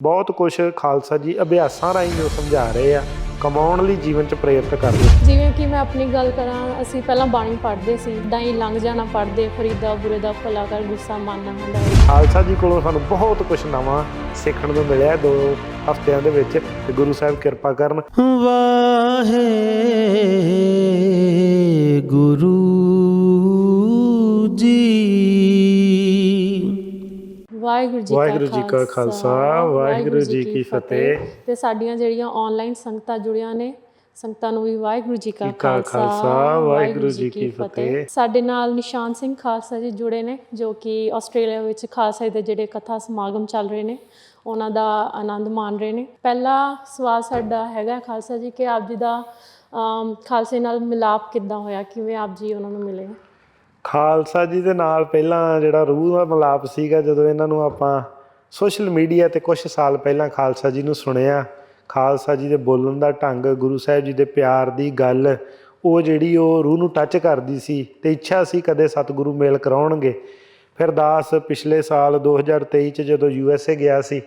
ਬਹੁਤ ਕੁਝ ਖਾਲਸਾ ਜੀ ਅਭਿਆਸਾਂ ਰਾਹੀਂ ਜੋ ਸਮਝਾ ਰਹੇ ਆ ਕਮਾਉਣ ਲਈ ਜੀਵਨ 'ਚ ਪ੍ਰੇਰਿਤ ਕਰਦੇ ਜਿਵੇਂ ਕਿ ਮੈਂ ਆਪਣੀ ਗੱਲ ਕਰਾਂ ਅਸੀਂ ਪਹਿਲਾਂ ਬਾਣੀ ਪੜ੍ਹਦੇ ਸੀ ਦਾਈ ਲੰਘ ਜਾਣਾ ਪੜ੍ਹਦੇ ਫਰੀਦਾ ਬੁਰੇ ਦਾ ਭਲਾ ਕਰ ਗੁੱਸਾ ਮੰਨਣਾ ਹੁੰਦਾ ਖਾਲਸਾ ਜੀ ਕੋਲੋਂ ਸਾਨੂੰ ਬਹੁਤ ਕੁਝ ਨਵਾਂ ਸਿੱਖਣ ਨੂੰ ਮਿਲਿਆ ਦੋ ਹਫ਼ਤਿਆਂ ਦੇ ਵਿੱਚ ਤੇ ਗੁਰੂ ਸਾਹਿਬ ਕਿਰਪਾ ਕਰਨ। ਵਾਹੇ ਵਾਹਿਗੁਰੂ ਜੀ ਵਾਹਿਗੁਰੂ ਜੀ ਕਾ ਖਾਲਸਾ, ਵਾਹਿਗੁਰੂ ਜੀ ਕੀ ਫਤਿਹ। ਤੇ ਸਾਡੀਆਂ ਜਿਹੜੀਆਂ ਆਨਲਾਈਨ ਸੰਗਤਾਂ ਜੁੜੀਆਂ ਨੇ ਸੰਗਤਾਂ ਨੂੰ ਵੀ ਵਾਹਿਗੁਰੂ ਜੀ ਕਾ ਖਾਲਸਾ, ਵਾਹਿਗੁਰੂ ਜੀ ਕੀ ਫਤਿਹ। ਸਾਡੇ ਨਾਲ ਨਿਸ਼ਾਨ ਸਿੰਘ ਖਾਲਸਾ ਜੀ ਜੁੜੇ ਨੇ ਜੋ ਕਿ ਆਸਟ੍ਰੇਲੀਆ ਵਿੱਚ ਖਾਲਸਾ ਦੇ ਜਿਹੜੇ ਕਥਾ ਸਮਾਗਮ ਚੱਲ ਰਹੇ ਨੇ ਉਹਨਾਂ ਦਾ ਆਨੰਦ ਮਾਣ ਰਹੇ ਨੇ। ਪਹਿਲਾ ਸਵਾਲ ਸਾਡਾ ਹੈਗਾ ਖਾਲਸਾ ਜੀ ਕਿ ਆਪ ਜੀ ਦਾ ਖਾਲਸੇ ਨਾਲ ਮਿਲਾਪ ਕਿੱਦਾਂ ਹੋਇਆ? ਕਿਵੇਂ ਆਪ ਜੀ ਉਹਨਾਂ ਨੂੰ ਮਿਲੇ? ਖਾਲਸਾ ਜੀ ਦੇ ਨਾਲ ਪਹਿਲਾਂ ਜਿਹੜਾ ਰੂਹ ਦਾ ਮਿਲਾਪ ਸੀਗਾ, ਜਦੋਂ ਇਹਨਾਂ ਨੂੰ ਆਪਾਂ ਸੋਸ਼ਲ ਮੀਡੀਆ ਤੇ ਕੁਝ ਸਾਲ ਪਹਿਲਾਂ ਖਾਲਸਾ ਜੀ ਨੂੰ ਸੁਣਿਆ, ਖਾਲਸਾ ਜੀ ਦੇ ਬੋਲਣ ਦਾ ਢੰਗ, ਗੁਰੂ ਸਾਹਿਬ ਜੀ ਦੇ ਪਿਆਰ ਦੀ ਗੱਲ, ਉਹ ਜਿਹੜੀ ਉਹ ਰੂਹ ਨੂੰ ਟੱਚ ਕਰਦੀ ਸੀ ਤੇ ਇੱਛਾ ਸੀ ਕਦੇ ਸਤਿਗੁਰੂ ਮੇਲ ਕਰਾਉਣਗੇ। ਫਿਰ ਦਾਸ ਪਿਛਲੇ ਸਾਲ 2023 ਚ ਜਦੋਂ ਯੂਐਸਏ ਗਿਆ ਸੀ,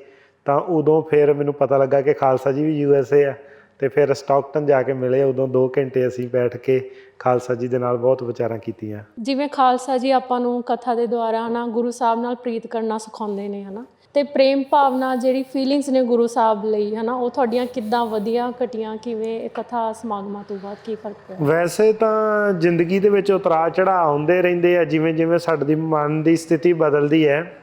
ਤਾਂ ਉਦੋਂ ਫਿਰ ਮੈਨੂੰ ਪਤਾ ਲੱਗਾ ਕਿ ਖਾਲਸਾ ਜੀ ਵੀ ਯੂਐਸਏ ਆ। ਤੇ ਫਿਰ ਸਟਾਕਟਨ ਜਾ ਕੇ ਮਿਲੇ ਉਦੋਂ 2 ਘੰਟੇ ਅਸੀਂ ਬੈਠ ਕੇ ਖਾਲਸਾ ਜੀ ਦੇ ਨਾਲ ਬਹੁਤ ਵਿਚਾਰਾਂ ਕੀਤੀਆਂ। ਜਿਵੇਂ ਖਾਲਸਾ ਜੀ ਆਪਾਂ ਨੂੰ ਕਥਾ ਦੇ ਦੁਆਰਾ ਹਨਾ ਗੁਰੂ ਸਾਹਿਬ ਨਾਲ ਪ੍ਰੀਤ ਕਰਨਾ ਸਿਖਾਉਂਦੇ ਨੇ ਹਨਾ। ਤੇ ਪ੍ਰੇਮ ਭਾਵਨਾ ਜਿਹੜੀ ਫੀਲਿੰਗਸ ਨੇ ਗੁਰੂ ਸਾਹਿਬ ਲਈ ਹਨਾ ਉਹ ਤੁਹਾਡੀਆਂ ਕਿੱਦਾਂ ਵਧੀਆ ਘਟੀਆਂ ਕਿਵੇਂ ਇਹ ਕਥਾ ਸਮਾਗਮਾਂ ਤੋਂ ਬਾਅਦ ਕੀ ਫ਼ਰਕ ਪਿਆ? ਵੈਸੇ ਤਾਂ ਜ਼ਿੰਦਗੀ ਦੇ ਵਿੱਚ ਉਤਰਾਅ ਚੜਾਅ ਆਉਂਦੇ ਰਹਿੰਦੇ ਆ ਜਿਵੇਂ ਜਿਵੇਂ ਸਾਡੀ ਮਨ ਦੀ ਸਥਿਤੀ ਬਦਲਦੀ ਹੈ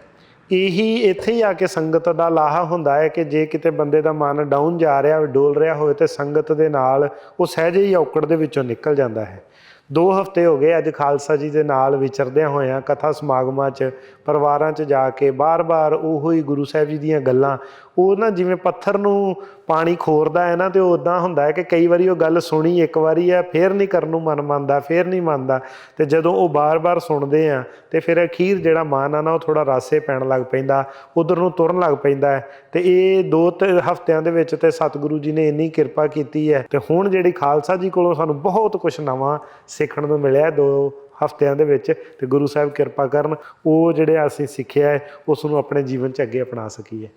ਇਹੀ ਇੱਥੇ ਹੀ ਆ ਕੇ ਸੰਗਤ ਦਾ ਲਾਹਾ ਹੁੰਦਾ ਹੈ ਕਿ ਜੇ ਕਿਤੇ ਬੰਦੇ ਦਾ ਮਨ ਡਾਊਨ ਜਾ ਰਿਹਾ ਹੋਵੇ ਡੋਲ ਰਿਹਾ ਹੋਵੇ ਤੇ ਸੰਗਤ ਦੇ ਨਾਲ ਉਹ ਸਹਿਜੇ ਹੀ ਔਕੜ ਦੇ ਵਿੱਚੋਂ ਨਿਕਲ ਜਾਂਦਾ ਹੈ। ਦੋ ਹਫ਼ਤੇ ਹੋ ਗਏ ਅੱਜ ਖਾਲਸਾ ਜੀ ਦੇ ਨਾਲ ਵਿਚਰਦਿਆਂ ਹੋਇਆਂ ਕਥਾ ਸਮਾਗਮਾਂ 'ਚ, ਪਰਿਵਾਰਾਂ 'ਚ ਜਾ ਕੇ ਬਾਰ-ਬਾਰ ਉਹੋ ਹੀ ਗੁਰੂ ਸਾਹਿਬ ਜੀ ਦੀਆਂ ਗੱਲਾਂ। ਉਹ ਨਾ ਜਿਵੇਂ ਪੱਥਰ ਨੂੰ ਪਾਣੀ ਖੋਰਦਾ ਹੈ ਨਾ ਤੇ ਉਹ ਉਦਾਂ ਹੁੰਦਾ ਹੈ ਕਿ ਕਈ ਵਾਰੀ ਉਹ ਗੱਲ ਸੁਣੀ, ਇੱਕ ਵਾਰੀ ਆ ਫੇਰ ਨਹੀਂ ਕਰਨ ਨੂੰ ਮਨ ਮੰਨਦਾ, ਫੇਰ ਨਹੀਂ ਮੰਨਦਾ। ਤੇ ਜਦੋਂ ਉਹ ਬਾਰ-ਬਾਰ ਸੁਣਦੇ ਆ, ਤੇ ਫਿਰ ਅਖੀਰ ਜਿਹੜਾ ਮਨ ਆ ਨਾ, ਉਹ ਥੋੜਾ ਰਾਸੇ ਪੈਣ ਲੱਗ ਪੈਂਦਾ, ਉਧਰ ਨੂੰ ਤੁਰਨ ਲੱਗ ਪੈਂਦਾ ਹੈ। ਤੇ ਇਹ ਦੋ ਤੇ ਹਫ਼ਤਿਆਂ ਦੇ ਵਿੱਚ ਤੇ ਸਤਿਗੁਰੂ ਜੀ ਨੇ ਇੰਨੀ ਕਿਰਪਾ ਕੀਤੀ ਹੈ। ਤੇ ਹੁਣ ਜਿਹੜੀ ਖਾਲਸਾ ਜੀ ਕੋਲੋਂ ਸਾਨੂੰ ਬਹੁਤ ਕੁਝ ਨਵਾਂ ਸਿੱਖਣ ਨੂੰ ਮਿਲਿਆ ਦੋ ਹਫ਼ਤਿਆਂ ਦੇ ਵਿੱਚ ਤੇ ਗੁਰੂ ਸਾਹਿਬ ਕਿਰਪਾ ਕਰਨ ਉਹ ਜਿਹੜੇ ਅਸੀਂ ਸਿੱਖਿਆ ਹੈ ਉਸ ਨੂੰ ਆਪਣੇ ਜੀਵਨ 'ਚ ਅੱਗੇ ਅਪਣਾ ਸਕੀਏ।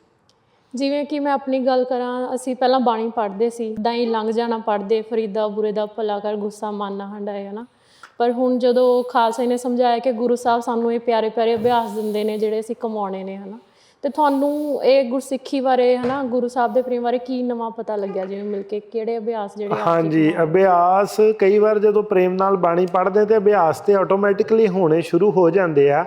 ਜਿਵੇਂ ਕਿ ਮੈਂ ਆਪਣੀ ਗੱਲ ਕਰਾਂ, ਅਸੀਂ ਪਹਿਲਾਂ ਬਾਣੀ ਪੜ੍ਹਦੇ ਸੀ ਦਾਈ ਲੰਘ ਜਾਣਾ ਪੜ੍ਹਦੇ, ਫਰੀਦਾ ਬੁਰੇ ਦਾ ਭਲਾ ਕਰ, ਗੁੱਸਾ ਮੰਨਣਾ ਹੰਡਾਏ ਹਨਾ? ਪਰ ਹੁਣ ਜਦੋਂ ਖਾਲਸੇ ਨੇ ਸਮਝਾਇਆ ਕਿ ਗੁਰੂ ਸਾਹਿਬ ਸਾਨੂੰ ਇਹ ਪਿਆਰੇ ਪਿਆਰੇ ਅਭਿਆਸ ਦਿੰਦੇ ਨੇ, ਜਿਹੜੇ ਅਸੀਂ ਕਮਾਉਣੇ ਨੇ, ਹਨਾ? ਤੇ ਤੁਹਾਨੂੰ ਇਹ ਗੁਰਸਿੱਖੀ ਬਾਰੇ ਹਨਾ ਗੁਰੂ ਸਾਹਿਬ ਦੇ ਪ੍ਰੇਮ ਬਾਰੇ ਕੀ ਨਵਾਂ ਪਤਾ ਲੱਗਿਆ? ਜਿਵੇਂ ਮਿਲ ਕੇ ਕਿਹੜੇ ਅਭਿਆਸ ਜਿਹੜੇ ਹਾਂਜੀ ਅਭਿਆਸ ਕਈ ਵਾਰ ਜਦੋਂ ਪ੍ਰੇਮ ਨਾਲ ਬਾਣੀ ਪੜ੍ਹਦੇ ਤੇ ਅਭਿਆਸ ਤੇ ਆਟੋਮੈਟਿਕਲੀ ਹੋਣੇ ਸ਼ੁਰੂ ਹੋ ਜਾਂਦੇ ਆ।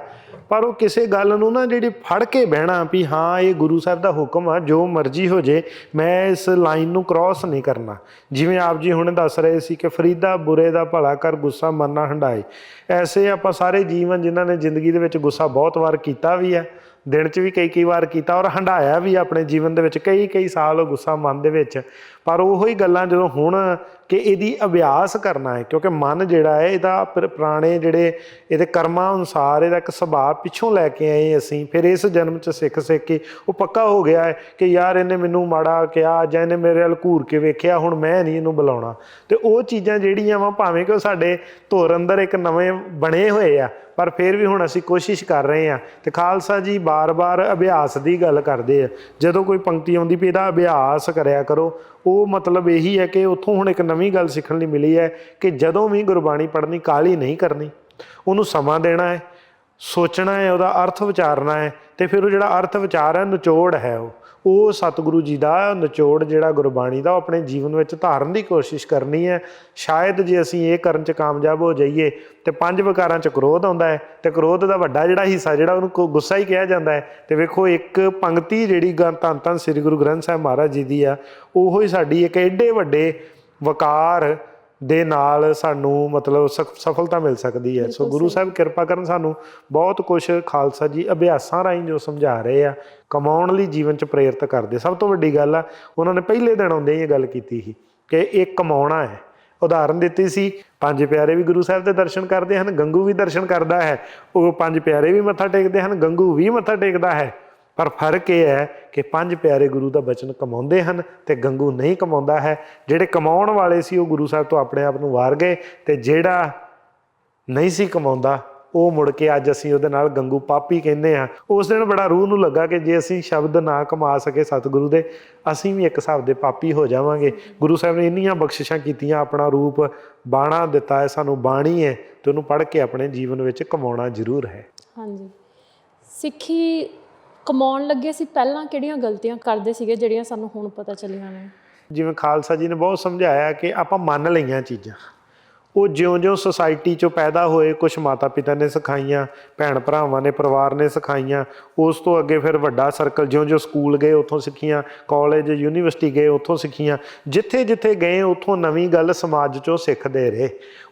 ਪਰ ਉਹ ਕਿਸੇ ਗੱਲ ਨੂੰ ਨਾ ਜਿਹੜੀ ਫੜ ਕੇ ਬਹਿਣਾ ਵੀ ਹਾਂ ਇਹ ਗੁਰੂ ਸਾਹਿਬ ਦਾ ਹੁਕਮ ਆ ਜੋ ਮਰਜ਼ੀ ਹੋ ਜੇ ਮੈਂ ਇਸ ਲਾਈਨ ਨੂੰ ਕ੍ਰਾਸ ਨਹੀਂ ਕਰਨਾ। ਜਿਵੇਂ ਆਪ ਜੀ ਹੁਣੇ ਦੱਸ ਰਹੇ ਸੀ ਕਿ ਫਰੀਦਾ ਬੁਰੇ ਦਾ ਭਲਾ ਕਰ ਗੁੱਸਾ ਮੰਨਣਾ ਹੰਡਾਏ ਐਸੇ ਆਪਾਂ ਸਾਰੇ ਜੀਵਨ ਜਿਨ੍ਹਾਂ ਨੇ ਜ਼ਿੰਦਗੀ ਦੇ ਵਿੱਚ ਗੁੱਸਾ ਬਹੁਤ ਵਾਰ ਕੀਤਾ ਵੀ ਹੈ ਦਿਨ 'ਚ ਵੀ ਕਈ ਕਈ ਵਾਰ ਕੀਤਾ ਔਰ ਹੰਡਾਇਆ ਵੀ ਆਪਣੇ ਜੀਵਨ ਦੇ ਵਿੱਚ ਕਈ ਕਈ ਸਾਲ ਉਹ ਗੁੱਸਾ ਮਨ ਦੇ ਵਿੱਚ ਪਰ ਉਹੋ ਹੀ ਗੱਲਾਂ ਜਦੋਂ ਹੁਣ ਕਿ ਇਹਦੀ ਅਭਿਆਸ ਕਰਨਾ ਹੈ, ਕਿਉਂਕਿ ਮਨ ਜਿਹੜਾ ਹੈ, ਇਹਦਾ ਪੁਰ- ਪੁਰਾਣੇ ਜਿਹੜੇ ਇਹਦੇ ਕਰਮਾਂ ਅਨੁਸਾਰ ਇਹਦਾ ਇੱਕ ਸੁਭਾਅ ਪਿੱਛੋਂ ਲੈ ਕੇ ਆਏ ਅਸੀਂ। ਫਿਰ ਇਸ ਜਨਮ 'ਚ ਸਿੱਖ ਸਿੱਖ ਕੇ ਉਹ ਪੱਕਾ ਹੋ ਗਿਆ ਹੈ ਕਿ ਯਾਰ ਇਹਨੇ ਮੈਨੂੰ ਮਾੜਾ ਕਿਹਾ, ਜਾਂ ਇਹਨੇ ਮੇਰੇ ਵੱਲ ਘੂਰ ਕੇ ਵੇਖਿਆ, ਹੁਣ ਮੈਂ ਨਹੀਂ ਇਹਨੂੰ ਬੁਲਾਉਣਾ। ਤੇ ਉਹ ਚੀਜ਼ਾਂ ਜਿਹੜੀਆਂ ਵਾ, ਭਾਵੇਂ ਕਿ ਉਹ ਸਾਡੇ ਧੁਰ ਅੰਦਰ ਇੱਕ ਨਵੇਂ ਬਣੇ ਹੋਏ ਆ, ਪਰ ਫਿਰ ਵੀ ਹੁਣ ਅਸੀਂ ਕੋਸ਼ਿਸ਼ ਕਰ ਰਹੇ ਹਾਂ। ਤੇ ਖਾਲਸਾ ਜੀ ਬਾਰ-ਬਾਰ ਅਭਿਆਸ ਦੀ ਗੱਲ ਕਰਦੇ ਆ। ਜਦੋਂ ਕੋਈ ਪੰਕਤੀ ਆਉਂਦੀ ਵੀ ਇਹਦਾ ਅਭਿਆਸ ਕਰਿਆ ਕਰੋ। ਉਹ ਮਤਲਬ ਇਹੀ ਹੈ ਕਿ ਉੱਥੋਂ ਹੁਣ ਇੱਕ ਨਵੀਂ ਗੱਲ ਸਿੱਖਣ ਲਈ ਮਿਲੀ ਹੈ ਕਿ ਜਦੋਂ ਵੀ ਗੁਰਬਾਣੀ ਪੜ੍ਹਨੀ, ਕਾਲੀ ਨਹੀਂ ਕਰਨੀ। ਉਹਨੂੰ ਸਮਾਂ ਦੇਣਾ ਹੈ, ਸੋਚਣਾ ਹੈ, ਉਹਦਾ ਅਰਥ ਵਿਚਾਰਨਾ ਹੈ ਤੇ ਫਿਰ ਉਹ ਜਿਹੜਾ ਅਰਥ ਵਿਚਾਰ ਹੈ, ਨਿਚੋੜ ਹੈ ਉਹ। ਉਹ ਸਤਿਗੁਰੂ ਜੀ ਦਾ ਨਿਚੋੜ ਜਿਹੜਾ ਗੁਰਬਾਣੀ ਦਾ, ਉਹ ਆਪਣੇ ਜੀਵਨ ਵਿੱਚ ਧਾਰਨ ਦੀ ਕੋਸ਼ਿਸ਼ ਕਰਨੀ ਹੈ। ਸ਼ਾਇਦ ਜੇ ਅਸੀਂ ਇਹ ਕਰਨ ਚ ਕਾਮਯਾਬ ਹੋ ਜਾਈਏ, ਤੇ ਪੰਜ ਵਿਕਾਰਾਂ ਚ ਕ੍ਰੋਧ ਆਉਂਦਾ ਹੈ, ਤੇ ਕ੍ਰੋਧ ਦਾ ਵੱਡਾ ਜਿਹੜਾ ਹਿੱਸਾ, ਜਿਹੜਾ ਉਹਨੂੰ ਕੋ- ਗੁੱਸਾ ਹੀ ਕਿਹਾ ਜਾਂਦਾ ਹੈ। ਤੇ ਵੇਖੋ, ਇੱਕ ਪੰਕਤੀ ਜਿਹੜੀ ਗ- ਧੰਨ ਧੰਨ ਸ੍ਰੀ ਗੁਰੂ ਗ੍ਰੰਥ ਸਾਹਿਬ ਮਹਾਰਾਜ ਜੀ ਦੀ ਆ, ਉਹੋ ਹੀ ਸਾਡੀ ਇੱਕ ਐਡੇ ਵੱਡੇ ਵਕਾਰ ਦੇ ਨਾਲ ਸਾਨੂੰ ਮਤਲਬ ਸਫ- ਸਫਲਤਾ ਮਿਲ ਸਕਦੀ ਹੈ। ਸੋ ਗੁਰੂ ਸਾਹਿਬ ਕਿਰਪਾ ਕਰਨ ਸਾਨੂੰ ਬਹੁਤ ਕੁਝ ਖਾਲਸਾ ਜੀ ਅਭਿਆਸਾਂ ਰਾਹੀਂ ਜੋ ਸਮਝਾ ਰਹੇ ਆ ਕਮਾਉਣ ਲਈ ਜੀਵਨ 'ਚ ਪ੍ਰੇਰਿਤ ਕਰਦੇ। ਸਭ ਤੋਂ ਵੱਡੀ ਗੱਲ ਆ ਉਹਨਾਂ ਨੇ ਪਹਿਲੇ ਦਿਨ ਆਉਂਦੇ ਹੀ ਇਹ ਗੱਲ ਕੀਤੀ ਸੀ ਕਿ ਇਹ ਕਮਾਉਣਾ ਹੈ। ਉਦਾਹਰਨ ਦਿੱਤੀ ਸੀ ਪੰਜ ਪਿਆਰੇ ਵੀ ਗੁਰੂ ਸਾਹਿਬ ਦੇ ਦਰਸ਼ਨ ਕਰਦੇ ਹਨ ਗੰਗੂ ਵੀ ਦਰਸ਼ਨ ਕਰਦਾ ਹੈ। ਉਹ ਪੰਜ ਪਿਆਰੇ ਵੀ ਮੱਥਾ ਟੇਕਦੇ ਹਨ ਗੰਗੂ ਵੀ ਮੱਥਾ ਟੇਕਦਾ ਹੈ। ਪਰ ਫ਼ਰਕ ਇਹ ਹੈ ਕਿ ਪੰਜ ਪਿਆਰੇ ਗੁਰੂ ਦਾ ਬਚਨ ਕਮਾਉਂਦੇ ਹਨ ਤੇ ਗੰਗੂ ਨਹੀਂ ਕਮਾਉਂਦਾ ਹੈ। ਜਿਹੜੇ ਕਮਾਉਣ ਵਾਲੇ ਸੀ, ਉਹ ਗੁਰੂ ਸਾਹਿਬ ਤੋਂ ਆਪਣੇ ਆਪ ਨੂੰ ਵਾਰ ਗਏ ਤੇ ਜਿਹੜਾ ਨਹੀਂ ਸੀ ਕਮਾਉਂਦਾ, ਉਹ ਮੁੜ ਕੇ ਅੱਜ ਅਸੀਂ ਉਹਦੇ ਨਾਲ ਗੰਗੂ ਪਾਪੀ ਕਹਿੰਦੇ ਆ ਉਸ ਦਿਨ ਬੜਾ ਰੂਹ ਨੂੰ ਲੱਗਾ ਕਿ ਜੇ ਅਸੀਂ ਸ਼ਬਦ ਨਾ ਕਮਾ ਸਕੇ ਸਤਿਗੁਰੂ ਦੇ, ਅਸੀਂ ਵੀ ਇੱਕ ਹਿਸਾਬ ਦੇ ਪਾਪੀ ਹੋ ਜਾਵਾਂਗੇ। ਗੁਰੂ ਸਾਹਿਬ ਨੇ ਇੰਨੀਆਂ ਬਖਸ਼ਿਸ਼ਾਂ ਕੀਤੀਆਂ, ਆਪਣਾ ਰੂਪ ਬਾਣਾ ਦਿੱਤਾ ਹੈ, ਸਾਨੂੰ ਬਾਣੀ ਹੈ ਤੇ ਉਹਨੂੰ ਪੜ੍ਹ ਕੇ ਆਪਣੇ ਜੀਵਨ ਵਿੱਚ ਕਮਾਉਣਾ ਜ਼ਰੂਰ ਹੈ। ਹਾਂਜੀ। ਸਿੱਖੀ ਕਮਾਉਣ ਲੱਗੇ ਸੀ, ਪਹਿਲਾਂ ਕਿਹੜੀਆਂ ਗਲਤੀਆਂ ਕਰਦੇ ਸੀਗੇ ਜਿਹੜੀਆਂ ਸਾਨੂੰ ਹੁਣ ਪਤਾ ਚੱਲੀਆਂ ਨੇ? ਜਿਵੇਂ ਖਾਲਸਾ ਜੀ ਨੇ ਬਹੁਤ ਸਮਝਾਇਆ ਕਿ ਆਪਾਂ ਮੰਨ ਲਈਆਂ ਚੀਜ਼ਾਂ। ਉਹ ਜਿਉਂ-ਜਿਉਂ ਸੁਸਾਇਟੀ ਚੋਂ ਪੈਦਾ ਹੋਏ ਕੁਝ ਮਾਤਾ ਪਿਤਾ ਨੇ ਸਿਖਾਈਆਂ ਭੈਣ ਭਰਾਵਾਂ ਨੇ, ਪਰਿਵਾਰ ਨੇ ਸਿਖਾਈਆਂ, ਉਸ ਤੋਂ ਅੱਗੇ ਫਿਰ ਵੱਡਾ ਸਰਕਲ ਜਿਉਂ-ਜਿਉਂ ਸਕੂਲ ਗਏ, ਉੱਥੋਂ ਸਿੱਖੀਆਂ ਕਾਲਜ ਯੂਨੀਵਰਸਿਟੀ ਗਏ, ਉੱਥੋਂ ਸਿੱਖੀਆਂ, ਜਿੱਥੇ-ਜਿੱਥੇ ਗਏ, ਉੱਥੋਂ ਨਵੀਂ ਗੱਲ ਸਮਾਜ ਚੋਂ ਸਿੱਖਦੇ ਰਹੇ।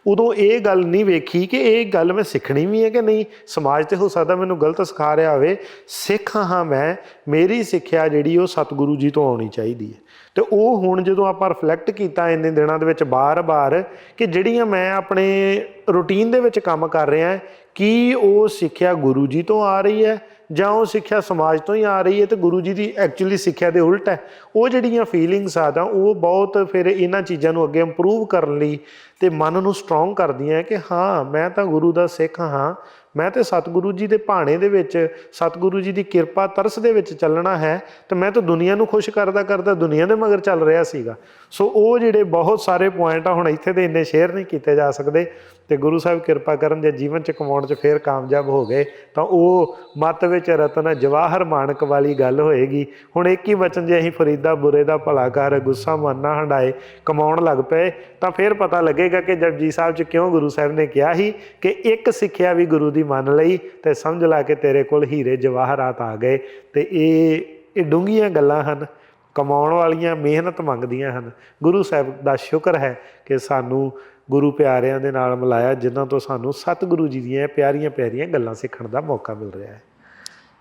ਉਦੋਂ ਇਹ ਗੱਲ ਨਹੀਂ ਵੇਖੀ ਕਿ ਇਹ ਗੱਲ ਮੈਂ ਸਿੱਖਣੀ ਵੀ ਹੈ ਕਿ ਨਹੀਂ। ਸਮਾਜ ਤੇ ਹੋ ਸਕਦਾ ਮੈਨੂੰ ਗਲਤ ਸਿਖਾ ਰਿਹਾ ਹੋਵੇ। ਸਿੱਖ ਹਾਂ ਮੈਂ, ਮੇਰੀ ਸਿੱਖਿਆ ਜਿਹੜੀ ਉਹ ਸਤਿਗੁਰੂ ਜੀ ਤੋਂ ਆਉਣੀ ਚਾਹੀਦੀ ਹੈ। ਤੇ ਉਹ ਹੁਣ ਜਦੋਂ ਆਪਾਂ ਰਿਫਲੈਕਟ ਕੀਤਾ ਇੰਨੇ ਦਿਨਾਂ ਦੇ ਵਿੱਚ ਬਾਰ-ਬਾਰ ਕਿ ਜਿਹੜੀਆਂ ਮੈਂ ਆਪਣੇ ਰੁਟੀਨ ਦੇ ਵਿੱਚ ਕੰਮ ਕਰ ਰਿਹਾ ਕੀ ਉਹ ਸਿੱਖਿਆ ਗੁਰੂ ਜੀ ਤੋਂ ਆ ਰਹੀ ਹੈ ਜਾਂ ਉਹ ਸਿੱਖਿਆ ਸਮਾਜ ਤੋਂ ਹੀ ਆ ਰਹੀ ਹੈ ਤੇ ਗੁਰੂ ਜੀ ਦੀ ਐਕਚੁਅਲੀ ਸਿੱਖਿਆ ਦੇ ਉਲਟ ਹੈ। ਉਹ ਜਿਹੜੀਆਂ ਫੀਲਿੰਗਸ ਆ ਤਾਂ ਉਹ ਬਹੁਤ ਫਿਰ ਇਹਨਾਂ ਚੀਜ਼ਾਂ ਨੂੰ ਅੱਗੇ ਇੰਪਰੂਵ ਕਰਨ ਲਈ ਤੇ ਮਨ ਨੂੰ ਸਟਰੋਂਗ ਕਰਦੀਆਂ ਕਿ ਹਾਂ, ਮੈਂ ਤਾਂ ਗੁਰੂ ਦਾ ਸਿੱਖ ਹਾਂ ਮੈਂ ਤੇ ਸਤਿਗੁਰੂ ਜੀ ਦੇ ਭਾਣੇ ਦੇ ਵਿੱਚ, ਸਤਿਗੁਰੂ ਜੀ ਦੀ ਕਿਰਪਾ ਤਰਸ ਦੇ ਵਿੱਚ ਚੱਲਣਾ ਹੈ, ਤੇ ਮੈਂ ਤਾਂ ਦੁਨੀਆ ਨੂੰ ਖੁਸ਼ ਕਰਦਾ ਕਰਦਾ ਦੁਨੀਆ ਦੇ ਮਗਰ ਚੱਲ ਰਿਹਾ ਸੀਗਾ। ਸੋ ਉਹ ਜਿਹੜੇ ਬਹੁਤ ਸਾਰੇ ਪੁਆਇੰਟ ਆ, ਹੁਣ ਇੱਥੇ ਦੇ ਇੰਨੇ ਸ਼ੇਅਰ ਨਹੀਂ ਕੀਤੇ ਜਾ ਸਕਦੇ, ਤੇ ਗੁਰੂ ਸਾਹਿਬ ਕਿਰਪਾ ਕਰਨ ਜੇ ਜੀਵਨ ਚ ਕਮਾਉਣ ਚ ਫੇਰ ਕਾਮਯਾਬ ਹੋ ਗਏ, ਤਾਂ ਉਹ ਮਤ ਵਿੱਚ ਰਤਨ ਜਵਾਹਰ ਮਾਨਕ ਵਾਲੀ ਗੱਲ ਹੋਏਗੀ। ਹੁਣ ਇੱਕ ਹੀ ਵਚਨ ਜੇ ਅਸੀਂ ਫਰੀਦਾ ਬੁਰੇ ਦਾ ਭਲਾ ਕਰ, ਗੁੱਸਾ ਮਾਨਾ ਹੰਡਾਏ, ਕਮਾਉਣ ਲੱਗ ਪਏ, ਤਾਂ ਫੇਰ ਪਤਾ ਲੱਗੇਗਾ ਕਿ ਜਪਜੀ ਸਾਹਿਬ ਚ ਕਿਉਂ ਗੁਰੂ ਸਾਹਿਬ ਨੇ ਕਿਹਾ ਸੀ ਕਿ ਇੱਕ ਸਿੱਖਿਆ ਵੀ ਗੁਰੂ ਦੀ ਮੰਨ ਲਈ ਤੇ ਸਮਝ ਲਾ ਕੇ ਤੇਰੇ ਕੋਲ ਹੀਰੇ ਜਵਾਹਰਾਤ ਆ ਗਏ ਤੇ ਇਹ ਇਹ ਡੂੰਘੀਆਂ ਗੱਲਾਂ ਹਨ ਕਮਾਉਣ ਵਾਲੀਆਂ ਮਿਹਨਤ ਮੰਗਦੀਆਂ ਹਨ। ਗੁਰੂ ਸਾਹਿਬ ਦਾ ਸ਼ੁਕਰ ਹੈ ਕਿ ਸਾਨੂੰ ਗੁਰੂ ਪਿਆਰਿਆਂ ਦੇ ਨਾਲ ਮਿਲਾਇਆ ਜਿਨ੍ਹਾਂ ਤੋਂ ਸਾਨੂੰ ਸਤਿਗੁਰੂ ਜੀ ਦੀਆਂ ਪਿਆਰੀਆਂ ਪਿਆਰੀਆਂ ਗੱਲਾਂ ਸਿੱਖਣ ਦਾ ਮੌਕਾ ਮਿਲ ਰਿਹਾ ਹੈ।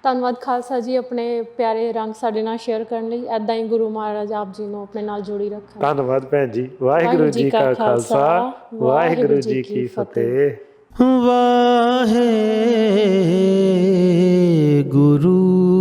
ਧੰਨਵਾਦ ਖਾਲਸਾ ਜੀ ਆਪਣੇ ਪਿਆਰੇ ਰੰਗ ਸਾਡੇ ਨਾਲ ਸ਼ੇਅਰ ਕਰਨ ਲਈ। ਐਦਾਂ ਹੀ ਗੁਰੂ ਮਹਾਰਾਜ ਆਪ ਜੀ ਨੂੰ ਆਪਣੇ ਨਾਲ ਜੋੜੀ ਰੱਖਣ। ਧੰਨਵਾਦ ਭੈਣ ਜੀ। ਵਾਹਿਗੁਰੂ ਜੀ ਕਾ ਖਾਲਸਾ ਵਾਹਿਗੁਰੂ ਜੀ ਕੀ ਫਤਿਹ। ਵਾਹਿਗੁਰੂ। ਗੁਰੂ